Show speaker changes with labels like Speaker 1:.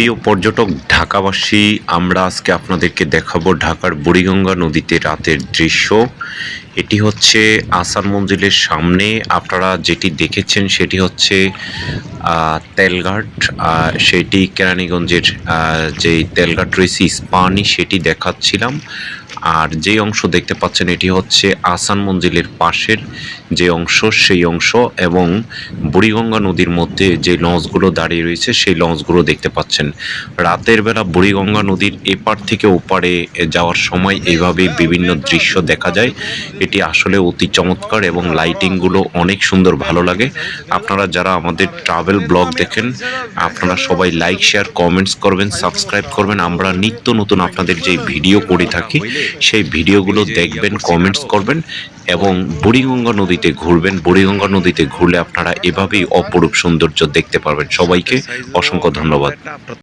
Speaker 1: প্রিয় পর্যটক ঢাকাবাসী আমরা আজকে আপনাদেরকে দেখাবো ঢাকার বুড়িগঙ্গা নদীতে রাতের দৃশ্য। এটি হচ্ছে আসান মঞ্জিলের সামনে। আপনারা যেটি দেখেছেন সেটি হচ্ছে তেলঘাট। সেটি কেরানীগঞ্জের যেই তেলঘাট রয়েছে, ইস্পানি, সেটি দেখাচ্ছিলাম। আর যে অংশ দেখতে পাচ্ছেন, এটি হচ্ছে আসান মঞ্জিলের পাশের যে অংশ, সেই অংশ এবং বুড়িগঙ্গা নদীর মধ্যে যে লঞ্চগুলো দাঁড়িয়ে রয়েছে, সেই লঞ্চগুলো দেখতে পাচ্ছেন। রাতের বেলা বুড়িগঙ্গা নদীর এপার থেকে ওপারে যাওয়ার সময় এভাবে বিভিন্ন দৃশ্য দেখা যায়। এটি আসলে অতি চমৎকার এবং লাইটিংগুলো অনেক সুন্দর, ভালো লাগে। আপনারা যারা আমাদের ট্রাভেল ব্লগ দেখেন, আপনারা সবাই লাইক শেয়ার কমেন্টস করবেন সাবস্ক্রাইব করবেন। আমরা নিত্য নতুন আপনাদের যে ভিডিও করে থাকি, সেই ভিডিওগুলো দেখবেন কমেন্টস করবেন এবং বুড়িগঙ্গা নদীতে ঘুরবেন। বুড়িগঙ্গা নদীতে ঘুরলে আপনারা এভাবেই অপরূপ সৌন্দর্য দেখতে পারবেন। সবাইকে অসংখ্য ধন্যবাদ।